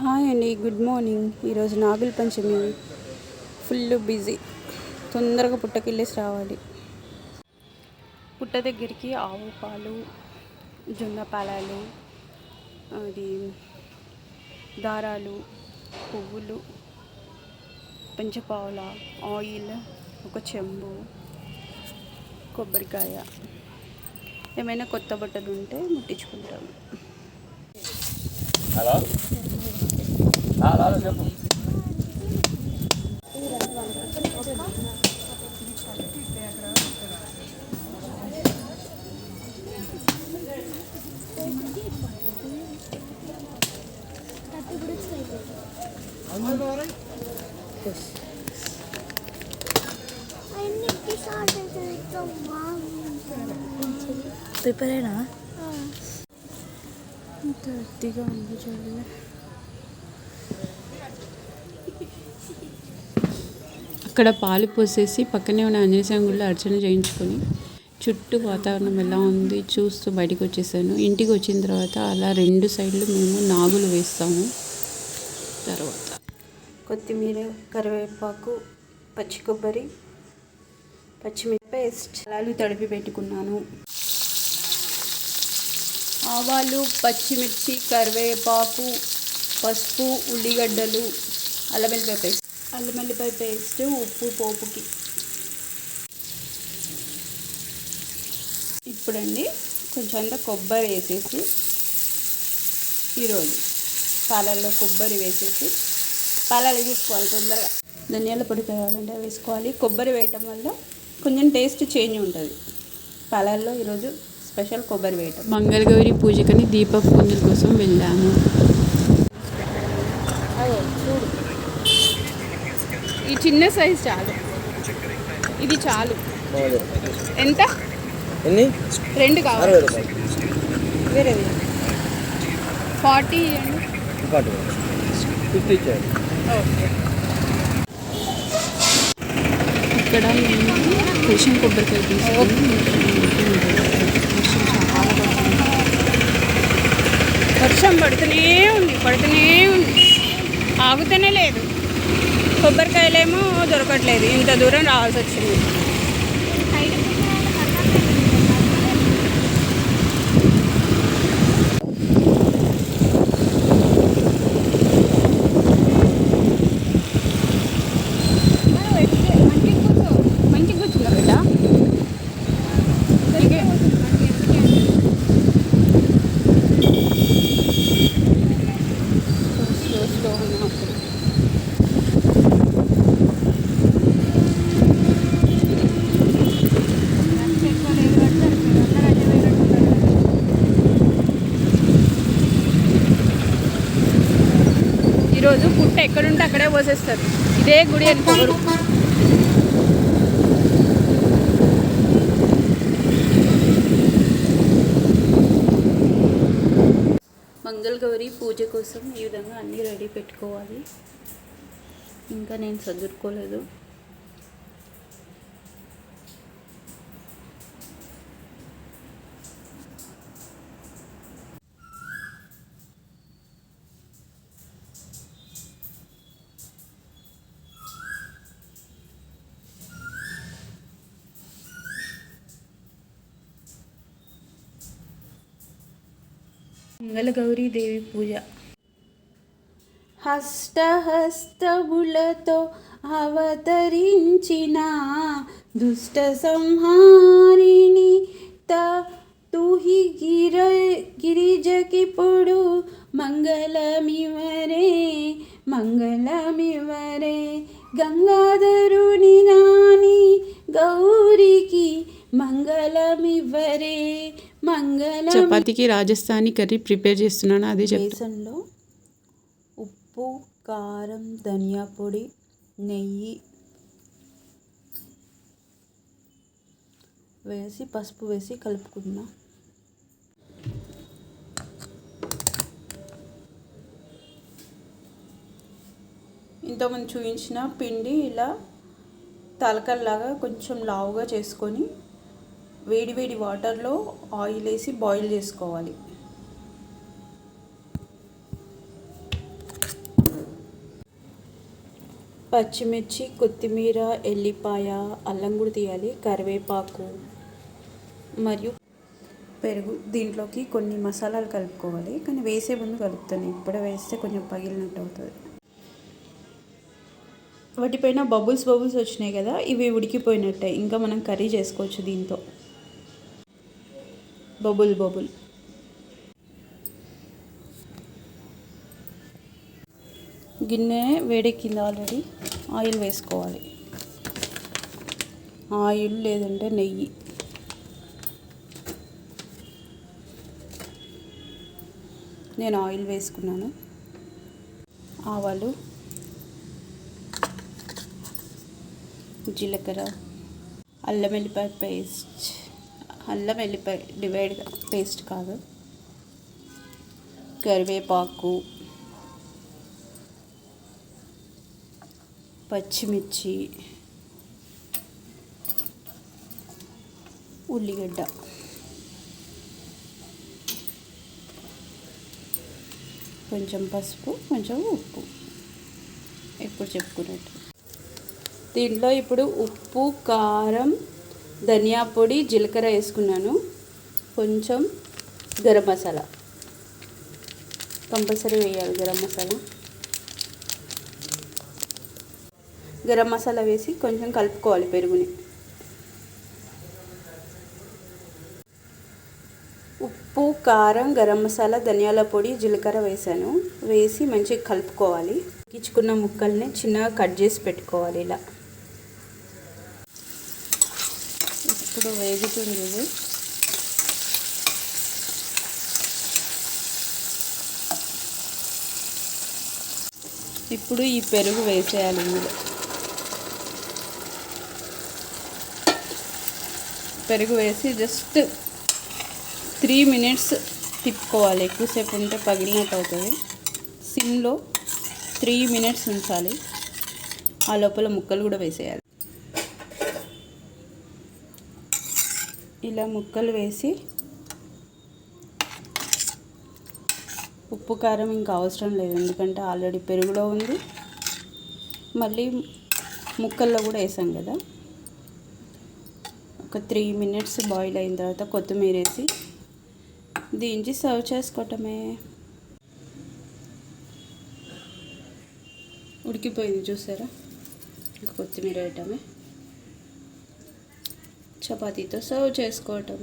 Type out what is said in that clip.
Hi అండి good morning. ఈరోజు నాగుల పంచమి. Full busy. తొందరగా పుట్టకెళ్ళేసి రావాలి. పుట్ట దగ్గరికి ఆవు పాలు జొన్న పాలాలు అది దారాలు పువ్వులు పంచపావుల ఆయిల్ ఒక చెంబు కొబ్బరికాయ ఏమైనా కొత్త బట్టలు ఉంటే ముట్టించుకుంటాము. హలో? చెప్పు ప్రిపేర్ అయినా ఇంత అతిగా ఉంది చలి అక్కడ పాలు పోసేసి పక్కనే ఉన్న ఆంజనేయ స్వామి గుడిలో అర్చన చేయించుకొని చుట్టూ వాతావరణం ఎలా ఉంది చూస్తూ బయటకు వచ్చేసాను. ఇంటికి వచ్చిన తర్వాత అలా రెండు సైడ్లు మేము నాగులు వేస్తాము. తర్వాత కొత్తిమీర కరివేపాకు పచ్చి కొబ్బరి పచ్చిమిరప పేస్ట్ అలాలు తడిపి పెట్టుకున్నాను. ఆవాలు పచ్చిమిర్చి కరివేపాకు పసుపు ఉల్లిగడ్డలు అల్లబెల్లిపాయ పేస్ట్. అల్లం వెల్లిపాయ పేస్ట్ ఉప్పు పోపుకి. ఇప్పుడండి కొంచెం అంతా కొబ్బరి వేసేసి ఈరోజు పాలల్లో కొబ్బరి వేసేసి పాలలు తీసుకోవాలి తొందరగా. ధనియాల పొడి కావాలంటే వేసుకోవాలి. కొబ్బరి వేయటం వల్ల కొంచెం టేస్ట్ చేంజ్ ఉంటుంది. పాలల్లో ఈరోజు స్పెషల్ కొబ్బరి వేయటం. మంగళగౌరి పూజకని దీప పూజల కోసం వెళ్ళాము. ఈ చిన్న సైజ్ చాలు. ఇది చాలు. ఎంత? ఎన్ని? రెండు కావాలి. వేరేది ఫార్టీ ఇంకోటి ఫిఫ్టీ ఇక్కడ మేము రేషన్ కొబ్బరికాయ తీసుకొని వర్షం పడుతూనే ఉంది పడుతూనే ఉంది. ఆగుతూనే లేదు. కొబ్బరికాయలేమో దొరకట్లేదు. ఇంత దూరం రావాల్సి వచ్చింది. ఎక్కడుంటే అక్కడే పోసేస్తారు. ఇదే గుడి అనుకోరు మంగళగౌరి పూజ కోసం ఈ విధంగా అన్నీ రెడీ పెట్టుకోవాలి. ఇంకా నేను చదువుకోలేదు మంగళగౌరీదేవి పూజ. హస్తహస్తములతో అవతరించిన దుష్ట సంహారిణి త తుహి గిర గిరిజకిప్పుడు మంగళమివరే మంగళమివరే. గంగాధరుని నాని గౌరికి మంగళమివరే. చపాతీకి రాజస్థానీ కర్రీ ప్రిపేర్ చేస్తున్నాను అదే బేసన్లో ఉప్పు కారం ధనియా పొడి నెయ్యి వేసి పసుపు వేసి కలుపుకున్నా ఇంతకుముందు చూపించిన పిండి ఇలా తలకల్లాగా కొంచెం లావుగా చేసుకొని వేడివేడి వాటర్లో ఆయిల్ వేసి బాయిల్ చేసుకోవాలి. పచ్చిమిర్చి కొత్తిమీర ఎల్లిపాయ అల్లం కూడా తీయాలి కరివేపాకు మరియు పెరుగు దీంట్లోకి కొన్ని మసాలాలు కలుపుకోవాలి. కానీ వేసే ముందు కలుపుతాను. ఇప్పుడే వేస్తే కొంచెం పగిలినట్టు అవుతుంది. వాటిపైన బబుల్స్ బబుల్స్ వచ్చినాయి కదా ఇవి ఉడికిపోయినట్టే. ఇంకా మనం కర్రీ చేసుకోవచ్చు దీంతో. Bubble bubble. గిన్నె వేడెక్కింది ఆల్రెడీ ఆయిల్ వేసుకోవాలి. ఆయిల్ లేదంటే నెయ్యి. నేను ఆయిల్ వేసుకున్నాను. ఆవాలు జీలకర్ర అల్లం వెల్లిపాయ పేస్ట్ అల్లం వెల్లిపాయ డివైడ్ పేస్ట్ కాదు. కరివేపాకు. పచ్చిమిర్చి. ఉల్లిగడ్డ. కొంచెం పసుపు కొంచెం ఉప్పు. ఎప్పుడు చెప్పుకున్నట్టు. దీంట్లో ఇప్పుడు ఉప్పు కారం ధనియా పొడి జీలకర్ర వేసుకున్నాను. కొంచెం గరం మసాలా. కంపల్సరీ వేయాలి గరం మసాలా. గరం మసాలా వేసి కొంచెం కలుపుకోవాలి పెరుగుని. ఉప్పు కారం గరం మసాలా ధనియాల పొడి జీలకర్ర వేసాను. వేసి మంచిగా కలుపుకోవాలి. ఇచ్చుకున్న ముక్కల్ని చిన్నగా కట్ చేసి పెట్టుకోవాలి ఇలా. ఇప్పుడు వేగుతుంది ఇది. ఇప్పుడు ఈ పెరుగు వేసేయాలి ఇందులో. పెరుగు వేసి జస్ట్ త్రీ మినిట్స్ తిప్పుకోవాలి. ఎక్కువసేపు ఉంటే పగిలినట్టు అవుతుంది. సిమ్లో త్రీ మినిట్స్ ఉంచాలి. ఆ లోపల ముక్కలు కూడా వేసేయాలి. ఇలా ముక్కలు వేసి ఉప్పు కారం ఇంకా అవసరం లేదు ఎందుకంటే ఆల్రెడీ పెరుగులో ఉంది. మళ్ళీ ముక్కల్లో కూడా వేసాం కదా. ఒక త్రీ మినిట్స్ బాయిల్ అయిన తర్వాత కొత్తిమీర వేసి దించి సర్వ్ చేసుకోవటమే. ఉడికిపోయింది చూసారా? ఇంకా కొత్తిమీర వేయటమే. చపాతీతో సర్వ్ చేసుకోవటం